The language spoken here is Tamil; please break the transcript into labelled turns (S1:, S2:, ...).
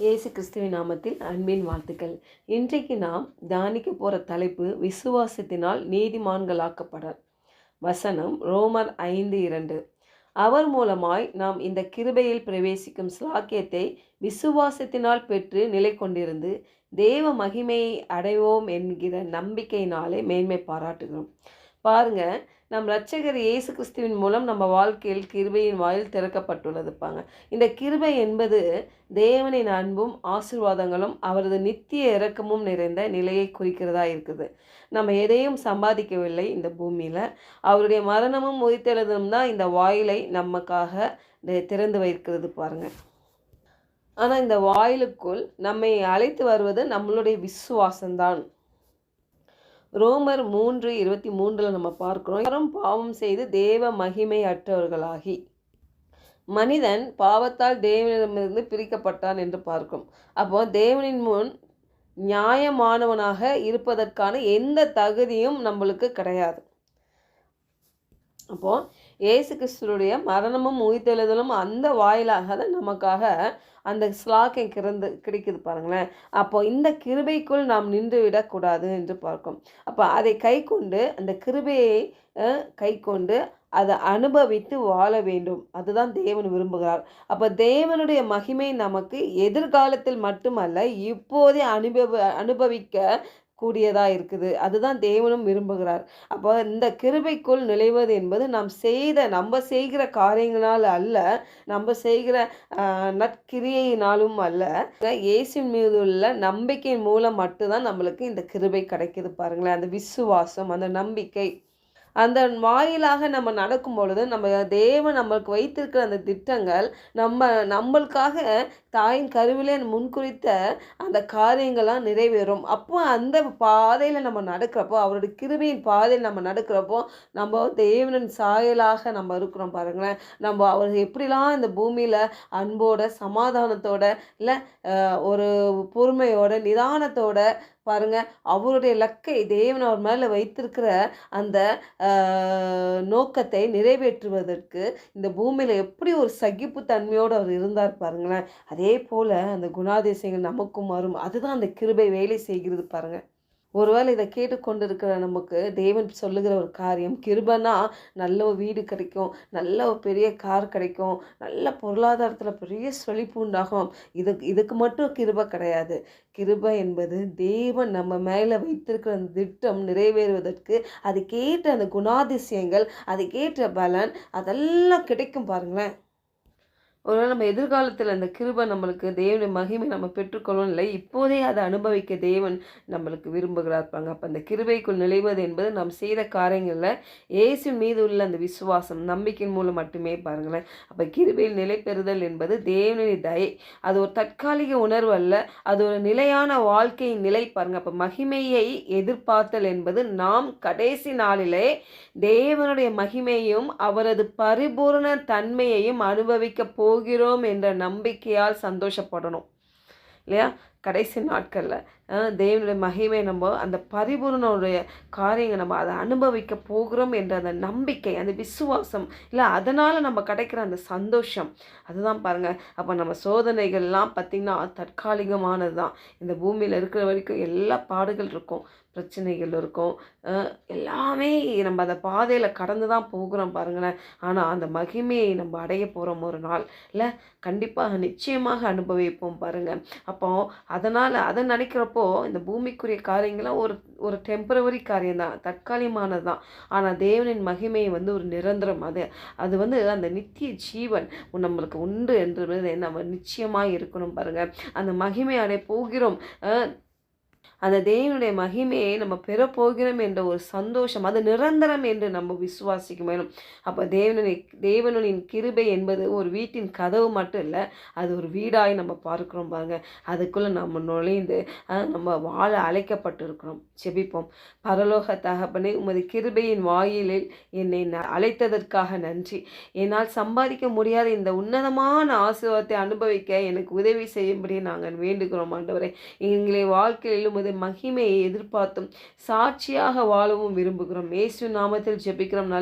S1: இயேசு கிறிஸ்துவின் நாமத்தில் அன்பின் வாழ்த்துக்கள். இன்றைக்கு நாம் தியானிக்க போகிற தலைப்பு விசுவாசத்தினால் நீதிமான்களாக்கப்பட வசனம் ரோமர் ஐந்து இரண்டு. அவர் மூலமாய் நாம் இந்த கிருபையில் பிரவேசிக்கும் ஸ்லாக்கியத்தை விசுவாசத்தினால் பெற்று நிலை கொண்டிருந்து தேவ மகிமையை அடைவோம் என்கிற நம்பிக்கையினாலே மேன்மை பாராட்டுகிறோம். பாருங்க நம் ரட்சகர் இயேசு கிறிஸ்துவின் மூலம் நம்ம வாழ்க்கையில் கிருபையின் வாயில் திறக்கப்பட்டுள்ளதுப்பாங்க. இந்த கிருபை என்பது தேவனின் அன்பும் ஆசிர்வாதங்களும் அவரது நித்திய இரக்கமும் நிறைந்த நிலையை குறிக்கிறதா இருக்குது. நம்ம எதையும் சம்பாதிக்கவில்லை இந்த பூமியில். அவருடைய மரணமும் உயிர்த்தெழுதும் தான் இந்த வாயிலை நமக்காக திறந்து வைக்கிறது பாருங்க. ஆனால் இந்த வாயிலுக்குள் நம்மை அழைத்து வருவது நம்மளுடைய விசுவாசம்தான். ரோமர் மூன்று இருபத்தி மூன்றில் நம்ம பார்க்குறோம். யாரும் பாவம் செய்து தேவ மகிமை அற்றவர்களாகி. மனிதன் பாவத்தால் தேவனிடமிருந்து பிரிக்கப்பட்டான் என்று பார்க்கும் அப்போ தேவனின் முன் நியாயமானவனாக இருப்பதற்கான எந்த தகுதியும் நம்மளுக்கு கிடையாது. அப்போது ஏசு கிறிஸ்துடைய மரணமும் உயிர்த்தெழுதலும் அந்த வாயிலாக தான் நமக்காக அந்த ஸ்லாக்கை கிறந்து கிடைக்குது பாருங்களேன். அப்போ இந்த கிருபைக்குள் நாம் நின்று விடக்கூடாது என்று பார்க்கும். அப்போ அதை கை கொண்டு அந்த கிருபையை கை கொண்டு அதை அனுபவித்து வாழ வேண்டும். அதுதான் தேவன் விரும்புகிறார். அப்போ தேவனுடைய மகிமை நமக்கு எதிர்காலத்தில் மட்டுமல்ல இப்போதே அனுபவ அனுபவிக்க கூடியதாக இருக்குது. அதுதான் தேவனும் விரும்புகிறார். அப்போ இந்த கிருபைக்குள் நுழைவது என்பது நாம் செய்த நம்ம செய்கிற காரியங்களால் அல்ல நம்ம செய்கிற நற்கிரியையினாலும் அல்ல. இயேசின் மீது உள்ள நம்பிக்கையின் மூலம் மட்டும்தான் நம்மளுக்கு இந்த கிருபை கிடைக்கிது பாருங்களேன். அந்த விசுவாசம் அந்த நம்பிக்கை. அந்த வாயிலாக நம்ம நடக்கும் பொழுது நம்ம தேவன் நம்மளுக்கு வைத்திருக்கிற அந்த திட்டங்கள் நம்ம நம்மளுக்காக தாயின் கருவிலே முன்குறித்த அந்த காரியங்கள்லாம் நிறைவேறும். அப்போ அந்த பாதையில் நம்ம நடக்கிறப்போ அவருடைய கிருமியின் பாதையில் நம்ம நடக்கிறப்போ நம்ம தேவனின் சாயலாக நம்ம இருக்கிறோம் பாருங்களேன். நம்ம அவர் எப்படிலாம் இந்த பூமியில் அன்போட சமாதானத்தோட இல்லை ஒரு பொறுமையோட நிதானத்தோட பாருங்க அவருடைய லக்கை தேவன் அவர் மேலே வைத்திருக்கிற அந்த நோக்கத்தை நிறைவேற்றுவதற்கு இந்த பூமியில் எப்படி ஒரு சகிப்பு தன்மையோடு அவர் இருந்தார் பாருங்களேன். அதே போல் அந்த குணாதிசயங்கள் நமக்கும் வரும் அதுதான் அந்த கிருபை வேலை செய்கிறது பாருங்கள் ஒருவேளை இதை கேட்டுக்கொண்டிருக்கிற நமக்கு தேவன் சொல்லுகிற ஒரு காரியம் கிருபனா நல்ல ஒரு வீடு கிடைக்கும் நல்ல ஒரு பெரிய கார் கிடைக்கும் நல்ல பொருளாதாரத்தில் பெரிய செழிப்பு உண்டாகும். இது இதுக்கு மட்டும் கிருபை கிடையாது. கிருபை என்பது தேவன் நம்ம மேலே வைத்திருக்கிற அந்த திட்டம் நிறைவேறுவதற்கு அது கேட்ட அந்த குணாதிசயங்கள் கேட்ட பலன் அதெல்லாம் கிடைக்கும் பாருங்களேன். ஒருவேளை நம்ம எதிர்காலத்தில் அந்த கிருபை நம்மளுக்கு தேவனுடைய மகிமை நம்ம பெற்றுக்கொள்ளணும் இல்லை இப்போதே அதை அனுபவிக்க தேவன் நம்மளுக்கு விரும்புகிறார் இருப்பாங்க அப்போ அந்த கிருபைக்குள் நுழைவது என்பது நாம் செய்த காரியங்களில் இயேசு மீது உள்ள அந்த விசுவாசம் நம்பிக்கையின் மூலம் மட்டுமே பாருங்களேன். அப்போ கிருபையில் நிலை பெறுதல் என்பது தேவனுடைய தயை. அது ஒரு தற்காலிக உணர்வு அல்ல அது ஒரு நிலையான வாழ்க்கையின் நிலை பாருங்க. அப்போ மகிமையை எதிர்பார்த்தல் என்பது நாம் கடைசி நாளிலே தேவனுடைய மகிமையும் அவரது பரிபூர்ண தன்மையையும் அனுபவிக்க போ போகிறோம் என்ற நம்பிக்கையால் சந்தோஷப்படணும். இல்லையா? கடைசி நாட்களில் தேவனுடைய மகிமை நம்ம அந்த பரிபூர்ணனுடைய காரியங்கள் நம்ம அதை அனுபவிக்க போகிறோம் என்ற அந்த நம்பிக்கை அந்த விசுவாசம் இல்லை அதனால் நம்ம கிடைக்கிற அந்த சந்தோஷம் அதுதான் பாருங்கள் அப்போ நம்ம சோதனைகள்லாம் பார்த்திங்கன்னா தற்காலிகமானது தான். இந்த பூமியில் இருக்கிற வரைக்கும் எல்லா பாடுகள் இருக்கும் பிரச்சனைகள் இருக்கும் எல்லாமே நம்ம அந்த பாதையில் கடந்து தான் போகிறோம் பாருங்களேன். ஆனால் அந்த மகிமையை நம்ம அடைய போகிறோம் ஒரு நாள் இல்லை? கண்டிப்பாக நிச்சயமாக அனுபவிப்போம் பாருங்கள் அப்போ அதனால் அதை நினைக்கிறப்போ இந்த பூமிக்குரிய காரியங்கள்லாம் ஒரு ஒரு டெம்பரவரி காரியம் தான் தற்காலிகமானது தான் ஆனால் தேவனின் மகிமை வந்து ஒரு நிரந்தரம். அது அது வந்து அந்த நித்திய ஜீவன் நம்மளுக்கு உண்டு என்று நம்ம நிச்சயமாக இருக்கணும் பாருங்கள் அந்த மகிமை அடைய போகிறோம். அந்த தேவனுடைய மகிமையை நம்ம பெறப்போகிறோம் என்ற ஒரு சந்தோஷம் அது நிரந்தரம் என்று நம்ம விசுவாசிக்க வேணும் அப்போ தேவனுடைய தேவனுடைய கிருபை என்பது ஒரு வீட்டின் கதவு மட்டும் இல்லை அது ஒரு வீடாய் நம்ம பார்க்குறோம் பாருங்க. அதுக்குள்ளே நம்ம நுழைந்து நம்ம வாழ அழைக்கப்பட்டிருக்கிறோம். செபிப்போம் பரலோக தகப்பனே உமது கிருபையின் வாயிலில் என்னை அழைத்ததற்காக நன்றி. என்னால் சம்பாதிக்க முடியாத இந்த உன்னதமான ஆசீர்வாதத்தை அனுபவிக்க எனக்கு உதவி செய்யும்படி நாங்கள் வேண்டுகிறோம் ஆண்டவரை. எங்களை வாழ்க்கையிலும் உமது மகிமையை எதிர்பார்த்தும் சாட்சியாக வாழவும் விரும்புகிறோம். இயேசு நாமத்தில் ஜெபிக்கிறோம்.